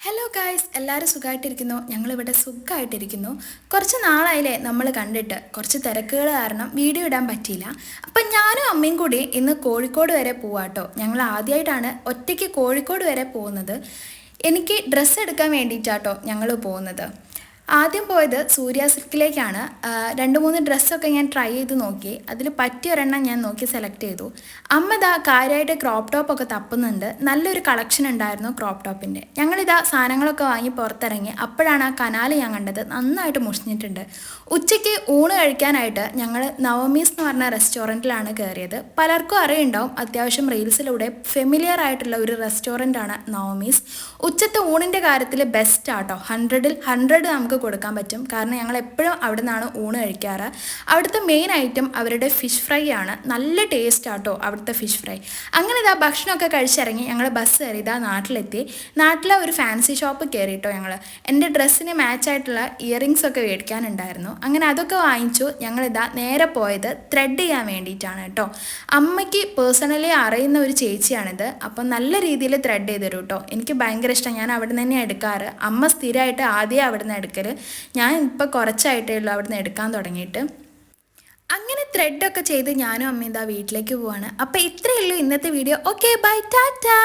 Hello guys എല്ലാവരും സുഖമായിട്ടിരിക്കുന്നു ഞങ്ങളിവിടെ സുഖമായിട്ടിരിക്കുന്നു കുറച്ച് നാളായില്ലേ നമ്മൾ കണ്ടിട്ട്. കുറച്ച് തിരക്കുകൾ കാരണം വീഡിയോ ഇടാൻ പറ്റിയില്ല. അപ്പം ഞാനും അമ്മയും കൂടി ഇന്ന് കോഴിക്കോട് വരെ പോവാട്ടോ ഞങ്ങൾ ആദ്യമായിട്ടാണ് ഒറ്റയ്ക്ക് കോഴിക്കോട് വരെ പോകുന്നത്. എനിക്ക് ഡ്രസ്സ് എടുക്കാൻ വേണ്ടിയിട്ടാട്ടോ ഞങ്ങൾ പോകുന്നത്. ആദ്യം പോയത് സൂര്യ സിൽക്കിലേക്കാണ്. രണ്ട് മൂന്ന് ഡ്രസ്സൊക്കെ ഞാൻ ട്രൈ ചെയ്ത് നോക്കി. അതിൽ പറ്റിയ ഒരെണ്ണം ഞാൻ നോക്കി സെലക്ട് ചെയ്തു. അമ്മ ഇതാ കാര്യമായിട്ട് ക്രോപ്പ് ടോപ്പൊക്കെ തപ്പുന്നുണ്ട്. നല്ലൊരു കളക്ഷൻ ഉണ്ടായിരുന്നു ക്രോപ്പ് ടോപ്പിന്റെ ഞങ്ങളിതാ സാധനങ്ങളൊക്കെ വാങ്ങി പുറത്തിറങ്ങി. അപ്പോഴാണ് ആ കനാൽ ഞാൻ കണ്ടത്. നന്നായിട്ട് മുഷിഞ്ഞിട്ടുണ്ട്. ഉച്ചയ്ക്ക് ഊണ് കഴിക്കാനായിട്ട് ഞങ്ങൾ നവമീസ് എന്ന് പറഞ്ഞ റെസ്റ്റോറന്റിലാണ് കയറിയത്. പലർക്കും അറിയുണ്ടാവും. അത്യാവശ്യം റീൽസിലൂടെ ഫെമിലിയർ ആയിട്ടുള്ള ഒരു റെസ്റ്റോറന്റാണ് നവമീസ്. ഉച്ചത്തെ ഊണിന്റെ കാര്യത്തിൽ ബെസ്റ്റ് ആട്ടോ. ഹൺഡ്രഡിൽ ഹൺഡ്രഡ് നമുക്ക് കൊടുക്കാൻ പറ്റും. കാരണം ഞങ്ങൾ എപ്പോഴും അവിടെ നിന്നാണ് ഊണ് കഴിക്കാറ്. അവിടുത്തെ മെയിൻ ഐറ്റം അവരുടെ ഫിഷ് ഫ്രൈ ആണ്. നല്ല ടേസ്റ്റ് ആട്ടോ അവിടുത്തെ ഫിഷ് ഫ്രൈ അങ്ങനെ ഇതാ ഭക്ഷണമൊക്കെ കഴിച്ചിറങ്ങി ഞങ്ങൾ ബസ് കയറി ഇതാ നാട്ടിലെത്തി. നാട്ടിലെ ഒരു ഫാൻസി ഷോപ്പ് കയറി കേട്ടോ ഞങ്ങൾ എന്റെ ഡ്രസ്സിന് മാച്ചായിട്ടുള്ള ഇയറിങ്സ് ഒക്കെ മേടിക്കാനുണ്ടായിരുന്നു. അങ്ങനെ അതൊക്കെ വാങ്ങിച്ചു. ഞങ്ങളിതാ നേരെ പോയത് ത്രെഡ് ചെയ്യാൻ വേണ്ടിയിട്ടാണ് കേട്ടോ. അമ്മയ്ക്ക് പേഴ്സണലി അറിയുന്ന ഒരു ചേച്ചിയാണിത്. അപ്പം നല്ല രീതിയിൽ ത്രെഡ് ചെയ്ത് തരും കേട്ടോ. എനിക്ക് ഭയങ്കര ഇഷ്ടം. ഞാൻ അവിടെ നിന്ന് തന്നെയാണ് എടുക്കാറ്. അമ്മ സ്ഥിരമായിട്ട് ആദ്യം അവിടെ നിന്ന് എടുക്കൽ ഞാൻ ഇപ്പോൾ കുറച്ചായിട്ടേ ഉള്ളൂ അവിടെ നിന്ന് എടുക്കാൻ തുടങ്ങിയിട്ട്. അങ്ങനെ ത്രെഡൊക്കെ ചെയ്ത് ഞാനും അമ്മയും ഇതാ വീട്ടിലേക്ക് പോവാണ്. അപ്പോൾ ഇത്രയേ ഉള്ളൂ ഇന്നത്തെ വീഡിയോ ഓക്കെ ബൈ ടാറ്റാ